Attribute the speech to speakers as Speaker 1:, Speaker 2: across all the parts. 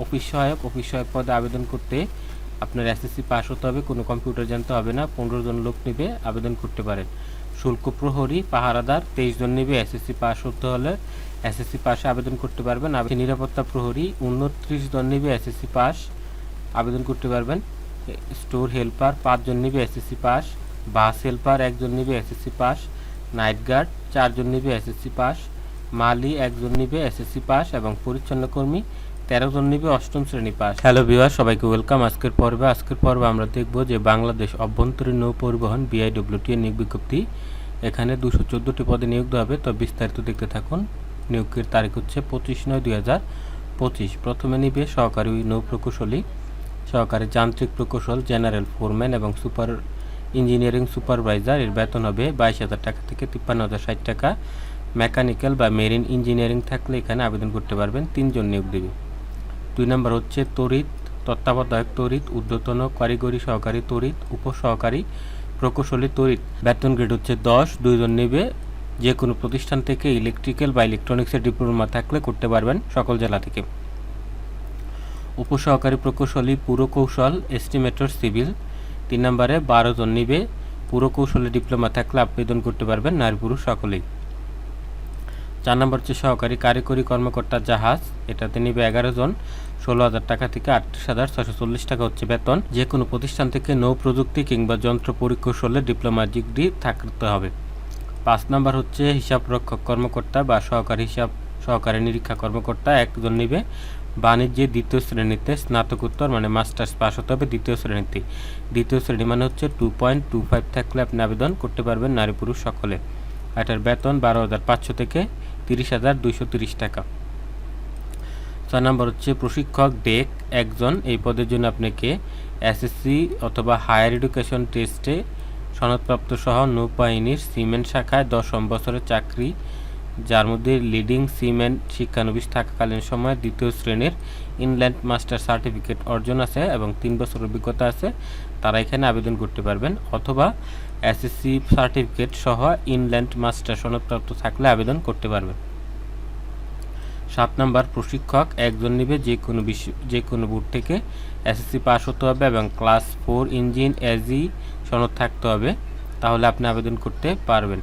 Speaker 1: Office সহায়ক office সহায়ক পদে আবেদন করতে আপনার এসএসসি পাস হতে হবে, কোনো কম্পিউটার জানতে হবে না, পনেরো জন লোক নিবে, আবেদন করতে পারেন। শুল্ক প্রহরী, পাহারাদার, তেইশ জন নিবে এসএসসি পাস হতে হলে এসএসসি পাসে আবেদন করতে পারবেন। আবে- নিরাপত্তা প্রহরী, উনত্রিশ জন নিবে এসএসসি পাস আবেদন করতে পারবেন। স্টোর হেল্পার পাঁচজন নিবে এসএসসি পাস বাস হেল্পার একজন নিবে এসএসসি পাস নাইট গার্ড চারজন নিবে এসএসসি পাস মালি একজন নিবে এসএসসি পাস এবং পরিচ্ছন্ন কর্মী তেরো জন নিবে, অষ্টম শ্রেণি পাস। হ্যালো বিভার সবাইকে ওয়েলকাম আজকের পর্বে আজকের পর্বে আমরা দেখব যে বাংলাদেশ অভ্যন্তরীণ নৌ পরিবহন বিআইডব্লিউটি এর নিয়োগ বিজ্ঞপ্তি। এখানে দুশো চোদ্দোটি পদে নিয়োগ দেওয়া হবে, তো বিস্তারিত দেখতে থাকুন। নিয়োগের তারিখ হচ্ছে পঁচিশ নয় দুই হাজার পঁচিশ। প্রথমে নিবে সহকারী নৌ প্রকৌশলী, সহকারী যান্ত্রিক প্রকৌশল, জেনারেল ফোরম্যান এবং সুপার ইঞ্জিনিয়ারিং সুপারভাইজার। এর বেতন হবে বাইশ হাজার টাকা থেকে তিপ্পান্ন হাজার ষাট টাকা। মেকানিক্যাল বা মেরিন ইঞ্জিনিয়ারিং থাকলে এখানে আবেদন করতে পারবেন। তিনজন নিয়োগ দেবে। দুই নম্বর হচ্ছে তড়িৎ তত্ত্বাবধায়ক তড়িৎ, ঊর্ধ্বতন কারিগরি সহকারী তড়িৎ, উপসহকারী প্রকৌশলী তড়িৎ। বেতন গ্রেড হচ্ছে দশ, দুইজন নেবে যে কোনো প্রতিষ্ঠান থেকে ইলেকট্রিক্যাল বা ইলেকট্রনিক্সের ডিপ্লোমা থাকলে করতে পারবেন সকল জেলা থেকে। উপসহকারী প্রকৌশলী পুরকৌশল, এস্টিমেটর, সিভিল। তিন নম্বরে বারো জন নিবে, পুরকৌশলে ডিপ্লোমা থাকলে আবেদন করতে পারবেন নারী পুরুষ সকলেই। চার নম্বর হচ্ছে সহকারী কারিগরি কর্মকর্তা জাহাজ। এটাতে নিবে এগারো জন। ষোলো হাজার টাকা থেকে আটত্রিশ হাজার ছশো চল্লিশ টাকা হচ্ছে বেতন। যে কোনো প্রতিষ্ঠান থেকে নৌ প্রযুক্তি কিংবা যন্ত্র পরিকৌশলে ডিপ্লোমা ডিগ্রি থাকতে হবে। পাঁচ নম্বর হচ্ছে হিসাব রক্ষক কর্মকর্তা বা সহকারী হিসাব, সহকারী নিরীক্ষা কর্মকর্তা একজন নিবে। বাণিজ্যে দ্বিতীয় শ্রেণীতে স্নাতকোত্তর মানে মাস্টার্স পাস হতে হবে দ্বিতীয় শ্রেণীতে। দ্বিতীয় শ্রেণি মানে হচ্ছে টু পয়েন্ট টু ফাইভ থাকলে আপনি আবেদন করতে পারবেন নারী পুরুষ সকলে। এটার বেতন বারো হাজার পাঁচশো থেকে তিরিশ হাজার দুইশো তিরিশ টাকা। ছয় নম্বর হচ্ছে প্রশিক্ষক ডেক, একজন। এই পদের জন্য আপনাকে এসএসসি অথবা হায়ার এডুকেশন টেস্টে সনদপ্রাপ্ত সহ নৌবাহিনীর সিমেন্ট শাখায় দশম বছরের চাকরি, যার মধ্যে লিডিং সিমেন্ট শিক্ষানবিশ থাকাকালীন সময় দ্বিতীয় শ্রেণির ইনল্যান্ড মাস্টার সার্টিফিকেট অর্জন আছে এবং তিন বছর অভিজ্ঞতা আছে। তারা এখানে আবেদন করতে পারবেন অথবা এসএসসি সার্টিফিকেট সহ ইনল্যান্ড মাস্টার সনদপ্রাপ্ত থাকলে আবেদন করতে পারবেন। সাত নম্বর, প্রশিক্ষক একজন নিবে যে কোনো বিশ্ব যে কোনো বোর্ড থেকে এসএসসি পাস হতে হবে এবং ক্লাস ফোর ইঞ্জিন এজি সনদ থাকতে হবে, তাহলে আপনি আবেদন করতে পারবেন।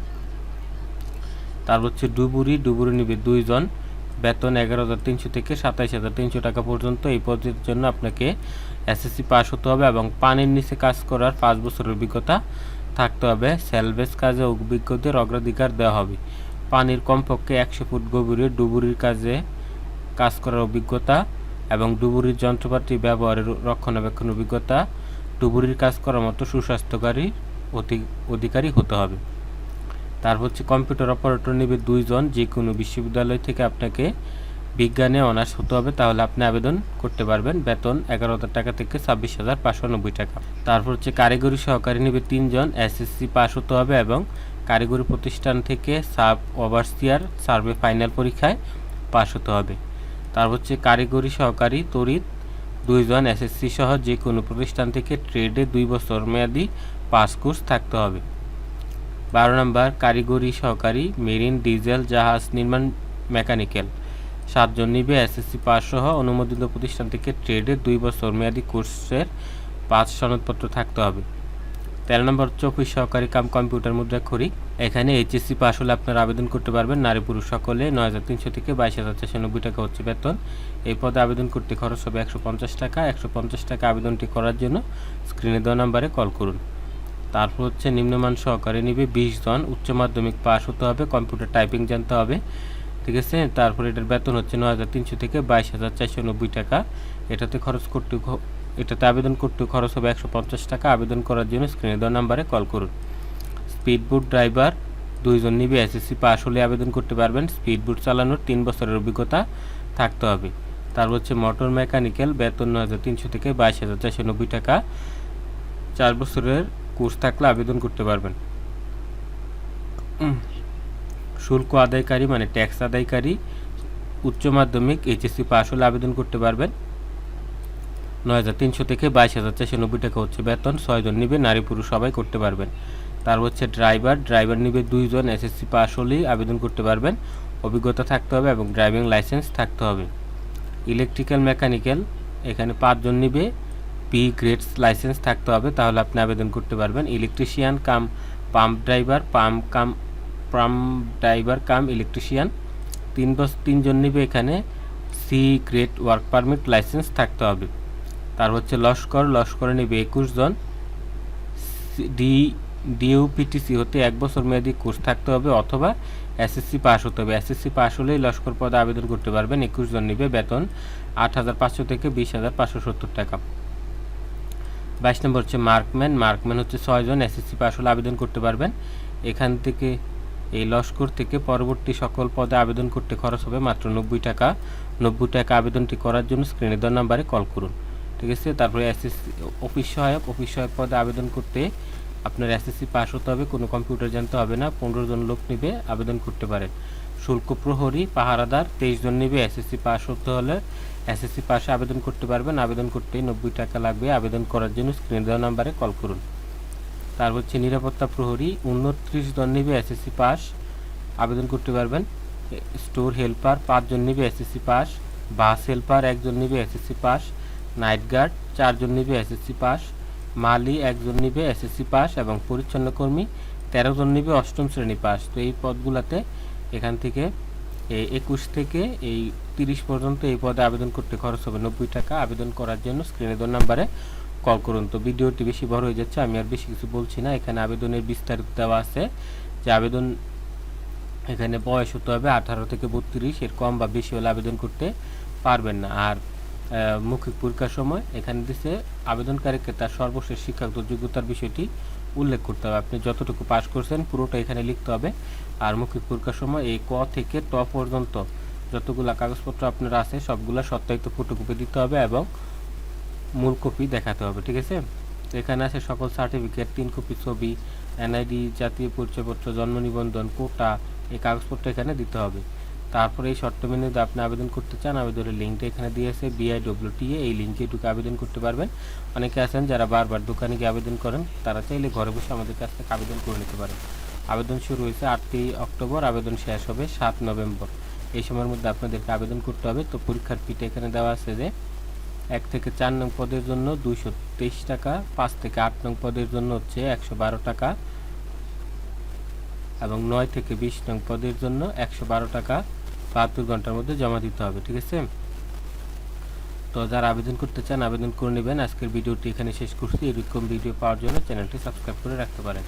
Speaker 1: তারপর হচ্ছে ডুবুরি ডুবুরি নিবে দুইজন, বেতন এগারো হাজার তিনশো থেকে সাতাইশ হাজার তিনশো টাকা পর্যন্ত। এই পদের জন্য আপনাকে এসএসসি পাস হতে হবে এবং পানির নিচে কাজ করার পাঁচ বছরের অভিজ্ঞতা থাকতে হবে। সেলভেজ কাজে অভিজ্ঞদের অগ্রাধিকার দেওয়া হবে। পানির কমপক্ষে একশো ফুট গভীরে ডুবুরির কাজে কাজ করার অভিজ্ঞতা এবং ডুবুরির যন্ত্রপাতি ব্যবহারের রক্ষণাবেক্ষণ অভিজ্ঞতা ডুবুরির কাজ করার মতো সুস্বাস্থ্যকারী অধি- অধিকারী হতে হবে। তারপর হচ্ছে কম্পিউটার অপারেটর নেবে দুইজন যে কোনো বিশ্ববিদ্যালয় থেকে আপনাকে বিজ্ঞানে অনার্স হতে হবে, তাহলে আপনি আবেদন করতে পারবেন। বেতন এগারো হাজার টাকা থেকে ছাব্বিশ হাজার পাঁচশো নব্বই টাকা। তারপর হচ্ছে কারিগরি সহকারী নেবে তিনজন, এসএসসি পাস হতে হবে এবং কারিগরি প্রতিষ্ঠান থেকে সাব ওভারসিয়ার সার্ভে ফাইনাল পরীক্ষায় পাস হতে হবে। তারপর হচ্ছে কারিগরি সহকারী তড়িৎ দুইজন, এসএসসি সহ যে কোনো প্রতিষ্ঠান থেকে ট্রেডে দুই বছর মেয়াদি পাস কোর্স থাকতে হবে। বারো নম্বর, কারিগরি সহকারী মেরিন, ডিজেল, জাহাজ, নির্মাণ, মেকানিক্যাল। সাতজন নিবে এসএসসি পাস সহ অনুমোদিত প্রতিষ্ঠান থেকে ট্রেডে দুই বছর মেয়াদী কোর্সের পাঁচ সনদপত্র থাকতে হবে। তেরো নম্বর অফিস সহকারী কাম কম্পিউটার মুদ্রাক্ষরিক এখানে এইচএসসি পাস হলে আপনারা আবেদন করতে পারবেন। নারী পুরুষ সকলে নয় হাজার তিনশো থেকে বাইশ হাজার চারশো নব্বই টাকা হচ্ছে বেতন। এই পদে আবেদন করতে খরচ হবে একশো পঞ্চাশ টাকা। একশো পঞ্চাশ টাকা আবেদনটি করার জন্য স্ক্রিনে দেওয়া নাম্বারে কল করুন। তারপর হচ্ছে নিম্নমান সহকারী নিবে বিশ জন। উচ্চ মাধ্যমিক পাস হতে হবে। কম্পিউটার টাইপিং জানতে হবে। ঠিক আছে তারপর এটার বেতন হচ্ছে নয় হাজার তিনশো থেকে বাইশ হাজার চারশো নব্বই টাকা। এটাতে খরচ করতে এটাতে আবেদন করতে খরচ হবে একশো পঞ্চাশ টাকা। আবেদন করার জন্য স্ক্রিনে দেওয়া নাম্বারে কল করুন। স্পিডবোট ড্রাইভার দুইজন নিবে এসএসসি পাস হলে আবেদন করতে পারবেন। স্পিডবোট চালানোর তিন বছরের অভিজ্ঞতা থাকতে হবে। তারপর হচ্ছে মোটর মেকানিক্যাল বেতন নয় হাজার তিনশো থেকে বাইশ হাজার চারশো নব্বই টাকা। চার বছরের কোর্স থাকলে আবেদন করতে পারবেন। শুল্ক আদায়কারী মানে ট্যাক্স আদায়কারী উচ্চ মাধ্যমিক এইচএসসি পাস হলে আবেদন করতে পারবেন। নয় হাজার তিনশো থেকে বাইশ হাজার চারশো নব্বই টাকা হচ্ছে বেতন, ছয়জন নিবে, নারী পুরুষ সবাই করতে পারবেন। তার হচ্ছে ড্রাইভার ড্রাইভার নিবে দুইজন, এসএসসি পাস হলেই আবেদন করতে পারবেন। অভিজ্ঞতা থাকতে হবে এবং ড্রাইভিং লাইসেন্স থাকতে হবে। ইলেকট্রিক্যাল, মেকানিক্যাল, এখানে পাঁচজন নিবে, পি গ্রেডস লাইসেন্স থাকতে হবে, তাহলে আপনি আবেদন করতে পারবেন। Electrician, cum, pump driver, pump, cum pump driver cum electrician তিন বছর তিনজন নিবে এখানে C grade work permit licence থাকতে হবে। তার হচ্ছে লস্কর, লস্করে নিবে একুশ জন। ডি ডিইউপিটিসি হতে এক বছর মেয়াদি কোর্স থাকতে হবে অথবা এসএসসি পাস হতে হবে। এসএসসি পাস হলেই লস্কর পদে আবেদন করতে পারবেন। একুশ জন নিবে বেতন আট হাজার পাঁচশো থেকে বিশ হাজার পাঁচশো সত্তর টাকা। বাইশ নম্বর হচ্ছে মার্কম্যান মার্কম্যান হচ্ছে ছয়জন এসএসসি পাস হলে আবেদন করতে পারবেন। এখান থেকে এই লস্কর থেকে পরবর্তী সকল পদে আবেদন করতে খরচ হবে মাত্র নব্বই টাকা। নব্বই টাকা আবেদনটি করার জন্য স্ক্রিনে দেওয়ার নাম্বারে কল করুন। ঠিক আছে? তারপরে এসএসসি অফিস সহায়ক অফিস সহায়ক পদে আবেদন করতে আপনার এসএসসি পাস হতে হবে, কোনো কম্পিউটার জানতে হবে না, পনেরো জন লোক নিবে, আবেদন করতে পারেন। শুল্ক প্রহরী, পাহারাদার, তেইশ জন নিবে এসএসসি পাস হতে হলে এসএসসি পাশে আবেদন করতে পারবেন। আবেদন করতে নব্বই টাকা লাগবে। আবেদন করার জন্য স্ক্রিন দেওয়া নাম্বারে কল করুন। তার হচ্ছে নিরাপত্তা প্রহরী, উনত্রিশ জন নিবে এসএসসি পাস আবেদন করতে পারবেন। স্টোর হেল্পার পাঁচজন নিবে এসএসসি পাস বাস হেল্পার একজন নিবে এসএসসি পাস নাইট গার্ড চারজন নিবে এসএসসি পাস মালি একজন নিবে এসএসসি পাস এবং পরিচ্ছন্ন কর্মী তেরো জন নিবে অষ্টম শ্রেণি পাস তো এই পদগুলোতে এখান থেকে একুশ থেকে এই তিরিশ পর্যন্ত এই পদে আবেদন করতে খরচ হবে নব্বই টাকা। আবেদন করার জন্য স্ক্রিনে দেওয়ার নাম্বারে কল করুন। তো ভিডিওটি বেশি বড় হয়ে যাচ্ছে, আমি আর বেশি কিছু বলছি না। এখানে আবেদনের বিস্তারিত দেওয়া আছে যে আবেদন এখানে বয়স হতে হবে আঠারো থেকে বত্রিশ, এর কম বা বেশি হলে আবেদন করতে পারবেন না। আর মৌখিক পরীক্ষার সময় এখানে দিচ্ছে আবেদনকারীকে তার সর্বশেষ শিক্ষাগত যোগ্যতার বিষয়টি উল্লেখ করতে হবে। আপনি যতটুকু পাস করছেন পুরোটা এখানে লিখতে হবে। আর মৌখিক পরীক্ষার সময় এই ক থেকে ট পর্যন্ত যতগুলা কাগজপত্র আপনার আছে সবগুলা সত্যায়িত ফটোকপি দিতে হবে এবং মূল কপি দেখাতে হবে, ঠিক আছে? এখানে আছে সকল সার্টিফিকেট তিন কপি ছবি এনআইডি জাতীয় পরিচয়পত্র, জন্ম নিবন্ধন, কোটা, এই কাগজপত্র এখানে দিতে হবে। তারপরে এই শর্ত মেনে যদি আপনি আবেদন করতে চান, আবেদনের লিঙ্কটা এখানে দিয়েছে বিআইডব্লিউটিএ এই লিঙ্কে ঢুকে আবেদন করতে পারবেন। অনেকে আছেন যারা বারবার দোকানে গিয়ে আবেদন করেন, তারা চাইলে ঘরে বসে আমাদের কাছ থেকে আবেদন করে নিতে পারেন। আবেদন শুরু হয়েছে আটই অক্টোবর, আবেদন শেষ হবে সাত নভেম্বর। এই সময়ের মধ্যে আপনাদেরকে আবেদন করতে হবে। তো পরীক্ষার ফিটা এখানে দেওয়া আছে যে এক থেকে চার নং পদের জন্য দুইশো তেইশ টাকা, পাঁচ থেকে আট নং পদের জন্য হচ্ছে একশো বারো টাকা এবং নয় থেকে বিশ নং পদের জন্য একশো বারো টাকা বাহাত্তর ঘণ্টার মধ্যে জমা দিতে হবে, ঠিক আছে? তো যারা আবেদন করতে চান, আবেদন করে নেবেন। আজকের ভিডিওটি এখানে শেষ করছি। এরকম ভিডিও পাওয়ার জন্য চ্যানেলটি সাবস্ক্রাইব করে রাখতে পারেন।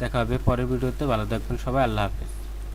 Speaker 1: দেখা হবে পরের ভিডিওতে। ভালো থাকবেন সবাই। আল্লাহ হাফেজ।